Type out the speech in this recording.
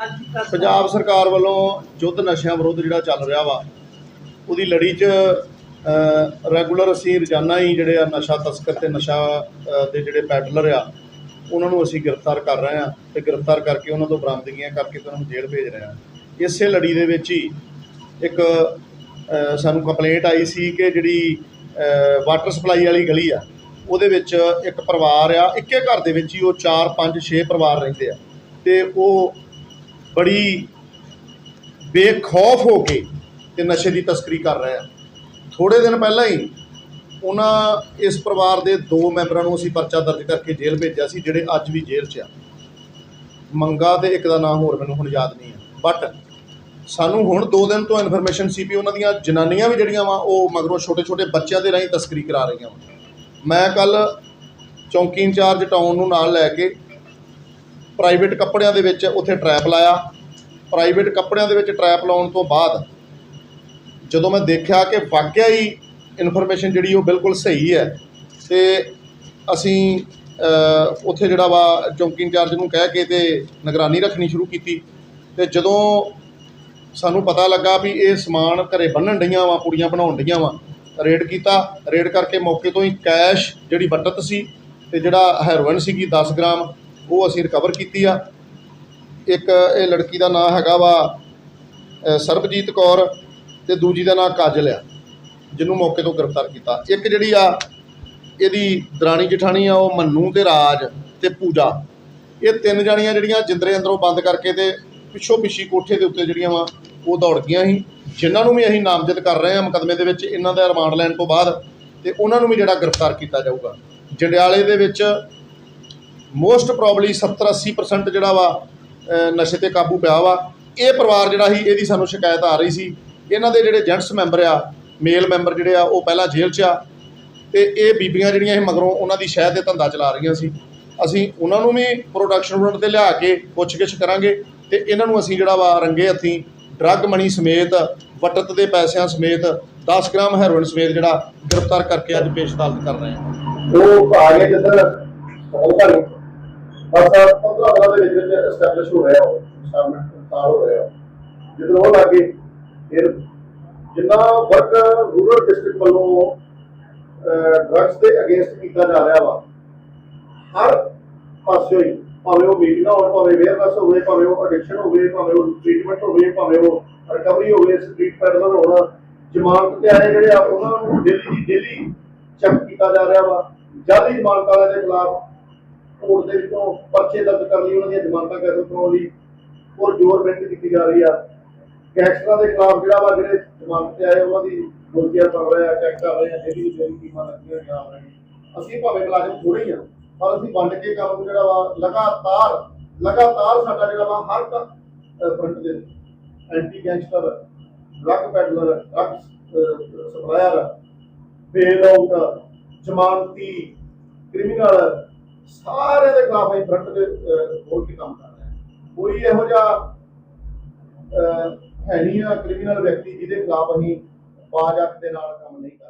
ਪੰਜਾਬ ਸਰਕਾਰ ਵੱਲੋਂ ਯੁੱਧ ਨਸ਼ਿਆਂ ਵਿਰੁੱਧ ਜਿਹੜਾ ਚੱਲ ਰਿਹਾ ਵਾ ਉਹਦੀ ਲੜੀ 'ਚ ਰੈਗੂਲਰ ਅਸੀਂ ਰੋਜ਼ਾਨਾ ਹੀ ਜਿਹੜੇ ਆ ਨਸ਼ਾ ਤਸਕਰ ਤੇ ਨਸ਼ਾ ਦੇ ਜਿਹੜੇ ਪੈਡਲਰ ਆ ਉਹਨਾਂ ਨੂੰ ਅਸੀਂ ਗ੍ਰਿਫਤਾਰ ਕਰ ਰਹੇ ਆ ਤੇ ਗ੍ਰਿਫਤਾਰ ਕਰਕੇ ਉਹਨਾਂ ਤੋਂ ਬਰਾਮਦਗੀਆਂ ਕਰਕੇ ਤੇ ਉਹਨਾਂ ਨੂੰ ਜੇਲ੍ਹ ਭੇਜ ਰਹੇ ਆ ਇਸੇ ਲੜੀ ਦੇ ਵਿੱਚ ਹੀ ਇੱਕ ਸਾਨੂੰ ਕੰਪਲੇਂਟ ਆਈ ਸੀ ਕਿ ਜਿਹੜੀ ਵਾਟਰ ਸਪਲਾਈ ਵਾਲੀ ਗਲੀ ਆ ਉਹਦੇ ਵਿੱਚ ਇੱਕ ਪਰਿਵਾਰ ਆ ਇੱਕੇ ਘਰ ਦੇ ਵਿੱਚ ਹੀ ਉਹ 4 5 6 ਪਰਿਵਾਰ ਰਹਿੰਦੇ ਆ ਤੇ ਉਹ ਬੜੀ ਬੇਖੌਫ ਹੋ ਕੇ ਤੇ ਨਸ਼ੇ ਦੀ ਤਸਕਰੀ ਕਰ ਰਹੇ ਆ। ਥੋੜੇ ਦਿਨ ਪਹਿਲਾਂ ਹੀ ਉਹਨਾਂ ਇਸ ਪਰਿਵਾਰ ਦੇ ਦੋ ਮੈਂਬਰਾਂ ਨੂੰ ਅਸੀਂ ਪਰਚਾ ਦਰਜ ਕਰਕੇ ਜੇਲ੍ਹ ਭੇਜਿਆ ਸੀ, ਜਿਹੜੇ ਅੱਜ ਵੀ ਜੇਲ੍ਹ 'ਚ ਆ। ਮੰਗਾ ਤੇ ਇੱਕ ਦਾ ਨਾਮ ਹੋਰ ਮੈਨੂੰ ਹੁਣ ਯਾਦ ਨਹੀਂ ਹੈ ਬਟ ਸਾਨੂੰ ਹੁਣ 2 ਦਿਨ ਤੋਂ ਇਨਫੋਰਮੇਸ਼ਨ ਸੀ ਵੀ ਉਹਨਾਂ ਦੀਆਂ ਜਨਾਨੀਆਂ ਵੀ ਜਿਹੜੀਆਂ ਵਾ, ਉਹ ਮਗਰੋਂ ਛੋਟੇ ਛੋਟੇ ਬੱਚਿਆਂ ਦੇ ਰਾਹੀਂ ਤਸਕਰੀ ਕਰਾ ਰਹੀਆਂ ਵਾ। ਮੈਂ ਕੱਲ ਚੌਂਕੀ ਇੰਚਾਰਜ ਟਾਊਨ ਨੂੰ ਨਾਲ ਲੈ ਕੇ ਪ੍ਰਾਈਵੇਟ ਕੱਪੜਿਆਂ ਦੇ ਵਿੱਚ ਉੱਥੇ ਟਰੈਪ ਲਾਇਆ। ਪ੍ਰਾਈਵੇਟ ਕੱਪੜਿਆਂ ਦੇ ਵਿੱਚ ਟਰੈਪ ਲਾਉਣ ਤੋਂ ਬਾਅਦ ਜਦੋਂ ਮੈਂ ਦੇਖਿਆ ਕਿ ਵਾਕਿਆ ਹੀ ਇਨਫੋਰਮੇਸ਼ਨ ਜਿਹੜੀ ਉਹ ਬਿਲਕੁਲ ਸਹੀ ਹੈ, ਤੇ ਅਸੀਂ ਉੱਥੇ ਜਿਹੜਾ ਵਾ ਚੌਂਕੀ ਇੰਚਾਰਜ ਨੂੰ ਕਹਿ ਕੇ ਤੇ ਨਿਗਰਾਨੀ ਰੱਖਣੀ ਸ਼ੁਰੂ ਕੀਤੀ। ਤੇ ਜਦੋਂ ਸਾਨੂੰ ਪਤਾ ਲੱਗਾ ਵੀ ਇਹ ਸਮਾਨ ਘਰੇ ਬੰਨਣ ਡਈਆਂ ਵਾ, ਕੁੜੀਆਂ ਬਣਾਉਣ ਡਈਆਂ ਵਾ ਰੇਡ ਕੀਤਾ। ਰੇਡ ਕਰਕੇ ਮੌਕੇ ਤੋਂ ਹੀ ਕੈਸ਼ ਜਿਹੜੀ ਬਟਤ ਸੀ ਤੇ ਜਿਹੜਾ ਹੈਰੋਇਨ ਸੀਗੀ 10 ਗ੍ਰਾਮ ਉਹ ਅਸੀਂ ਰਿਕਵਰ ਕੀਤੀ ਆ। ਇੱਕ ਇਹ ਲੜਕੀ ਦਾ ਨਾਮ ਹੈਗਾ ਵਾ ਸਰਬਜੀਤ ਕੌਰ ਤੇ ਦੂਜੀ ਦਾ ਨਾਮ ਕਾਜਲ ਆ, ਜਿਹਨੂੰ ਮੌਕੇ ਤੋਂ ਗ੍ਰਿਫਤਾਰ ਕੀਤਾ। ਇੱਕ ਜਿਹੜੀ ਆ, ਇਹਦੀ ਦਰਾਣੀ ਜਠਾਣੀ ਆ, ਉਹ ਮੰਨੂ ਤੇ ਰਾਜ ਤੇ ਪੂਜਾ। ਇਹ ਤਿੰਨ ਜਾਣੀਆਂ ਜਿਹੜੀਆਂ ਜਿੰਦਰੇ ਅੰਦਰੋਂ ਬੰਦ ਕਰਕੇ ਤੇ ਪਿੱਛੋਂ ਪਿੱਛੀ ਕੋਠੇ ਦੇ ਉੱਤੇ ਜਿਹੜੀਆਂ ਵਾ, ਉਹ ਦੌੜ ਗਈਆਂ ਸੀ। ਜਿਨ੍ਹਾਂ ਨੂੰ ਵੀ ਅਸੀਂ ਨਾਮਜ਼ਦ ਕਰ ਰਹੇ ਹਾਂ ਮੁਕੱਦਮੇ ਦੇ ਵਿੱਚ, ਇਹਨਾਂ ਦਾ ਰਿਮਾਂਡ ਲੈਣ ਤੋਂ ਬਾਅਦ ਤੇ ਉਹਨਾਂ ਨੂੰ ਵੀ ਜਿਹੜਾ ਗ੍ਰਿਫਤਾਰ ਕੀਤਾ ਜਾਊਗਾ। ਜੰਡਿਆਲੇ ਦੇ ਵਿੱਚ ਮੋਸਟ ਪ੍ਰੋਬਬਲੀ 70 80% ਜਿਹੜਾ ਵਾ ਨਸ਼ੇ ਤੇ ਕਾਬੂ ਪਿਆ ਵਾ। ਇਹ ਪਰਿਵਾਰ ਜਿਹੜਾ ਸੀ, ਇਹਦੀ ਸਾਨੂੰ ਸ਼ਿਕਾਇਤ ਆ ਰਹੀ ਸੀ। ਇਹਨਾਂ ਦੇ ਜਿਹੜੇ ਜੈਂਟਸ ਮੈਂਬਰ ਆ ਮੇਲ ਮੈਂਬਰ ਜਿਹੜੇ ਆ, ਉਹ ਪਹਿਲਾਂ ਜੇਲ੍ਹ 'ਚ ਆ। ਤੇ ਇਹ ਬੀਬੀਆਂ ਜਿਹੜੀਆਂ ਇਹ ਮਗਰੋਂ ਉਹਨਾਂ ਦੀ ਸ਼ਹਿਦ ਦੇ ਧੰਦਾ ਚਲਾ ਰਹੀਆਂ ਸੀ। ਅਸੀਂ ਉਹਨਾਂ ਨੂੰ ਵੀ ਪ੍ਰੋਡਕਸ਼ਨ ਯੂਨਿਟ ਤੇ ਲਿਆ ਕੇ ਪੁੱਛਗਿੱਛ ਕਰਾਂਗੇ ਤੇ ਇਹਨਾਂ ਨੂੰ ਅਸੀਂ ਜਿਹੜਾ ਵਾ ਰੰਗੇ ਹੱਥੀਂ ਡਰੱਗ ਮਨੀ ਸਮੇਤ, ਵਟਤ ਦੇ ਪੈਸਿਆਂ ਸਮੇਤ 10 ਗ੍ਰਾਮ ਹੈਰੋਇਨ ਸਮੇਤ ਜਿਹੜਾ ਗ੍ਰਿਫਤਾਰ ਕਰਕੇ ਅੱਜ ਪੇਸ਼ ਅਦਾਲਤ ਕਰ ਰਹੇ ਹਾਂ। ਉਹ ਆ ਗਏ ਜਿੱਧਰ ਬਸ 15 ਦਿਨਾਂ ਦੇ ਵਿੱਚ ਵਿੱਚ ਐਸਟੈਬਲਿਸ਼ ਹੋ ਰਿਹਾ ਉਹ ਸਟਾਰਟ ਹੋ ਰਿਹਾ ਜਿੱਧਰ ਉਹ ਲੱਗੇ ਫਿਰ ਜਿੰਨਾ ਵਰਕ ਰੂਰਲ ਡਿਸਟ੍ਰਿਕਟ ਵੱਲੋਂ ਡਰੱਗਸ ਦੇ ਅਗੇਂਸਟ ਕੀਤਾ ਜਾ ਰਿਹਾ ਵਾ, ਹਰ ਪਾਸਿਓਂ ਹੀ, ਭਾਵੇਂ ਉਹ ਮੀਟਿੰਗਾਂ ਹੋਣ ਭਾਵੇਂ ਅਵੇਅਰਨੈਸ ਹੋਵੇ, ਭਾਵੇਂ ਉਹ ਐਡਿਕਸ਼ਨ ਹੋਵੇ, ਭਾਵੇਂ ਉਹ ਟ੍ਰੀਟਮੈਂਟ ਹੋਵੇ, ਭਾਵੇਂ ਉਹ ਰਿਕਵਰੀ ਹੋਵੇ ਸਟਰੀਟ ਪੈਡਲਰ ਹੋਣਾ, ਜ਼ਮਾਨਤ ਤੇ ਆਏ ਜਿਹੜੇ ਆ, ਉਹਨਾਂ ਨੂੰ ਡੇਲੀ ਦੀ ਡੇਲੀ ਚੈੱਕ ਕੀਤਾ ਜਾ ਰਿਹਾ ਵਾ। ਜਾਲੀ ਜ਼ਮਾਨਤ ਵਾਲਿਆਂ ਦੇ ਖਿਲਾਫ ਕੋਰਟ ਦੇ ਵਿੱਚੋਂ ਪਰਚੇ ਦਰਜ ਕਰ ਲਈ ਉਹਨਾਂ ਦੀਆਂ ਜ਼ਮਾਨਤਾਂ ਕੈਂਸਲ ਕਰਾਉਣ ਲਈ ਔਰ ਜ਼ੋਰ ਬੈਂਕ ਕੀਤੀ ਜਾ ਰਹੀ ਆ। ਗੈਂਗਸਟਰਾਂ ਦੇ ਖਿਲਾਫ ਜਿਹੜਾ ਵਾ ਜਿਹੜੇ ਜ਼ਮਾਨਤ ਤੇ ਆਏ, ਉਹਨਾਂ ਦੀ ਮੁਲਕੀਅਤ ਕਰ ਰਹੇ ਆ ਚੈੱਕ ਕਰ ਰਹੇ ਆ, ਜਿਹੜੀ ਵੀ ਜਿਹੜੀ ਕੀਮਤ ਲੱਗੀਆਂ ਜਾ ਰਹੀ ਅਸੀਂ ਭਾਵੇਂ ਮੁਲਾਜ਼ਮ ਥੋੜੇ ਹੀ ਆ, ਪਰ ਅਸੀਂ ਵੰਡ ਕੇ ਕੰਮ ਜਿਹੜਾ ਵਾ ਲਗਾਤਾਰ ਲਗਾਤਾਰ ਸਾਡਾ ਜਿਹੜਾ ਵਾ ਹਰ ਫਰੰਟ ਦੇ anti gangster drug peddler drug supplier bail out ਜ਼ਮਾਨਤੀ criminal ਸਾਰੇ ਦੇ ਖਿਲਾਫ ਅਸੀਂ ਫਰੰਟ ਦੇ ਹੋਰ ਕੀ ਕੰਮ ਕਰ ਰਹੇ ਹਾਂ। ਕੋਈ ਇਹੋ ਜਿਹਾ ਅਹ, ਹੈ ਨਹੀਂ ਆ ਕ੍ਰਿਮੀਨਲ ਵਿਅਕਤੀ ਜਿਹਦੇ ਖਿਲਾਫ ਅਸੀਂ ਬਾਜ ਦੇ ਨਾਲ ਕੰਮ ਨਹੀਂ ਕਰ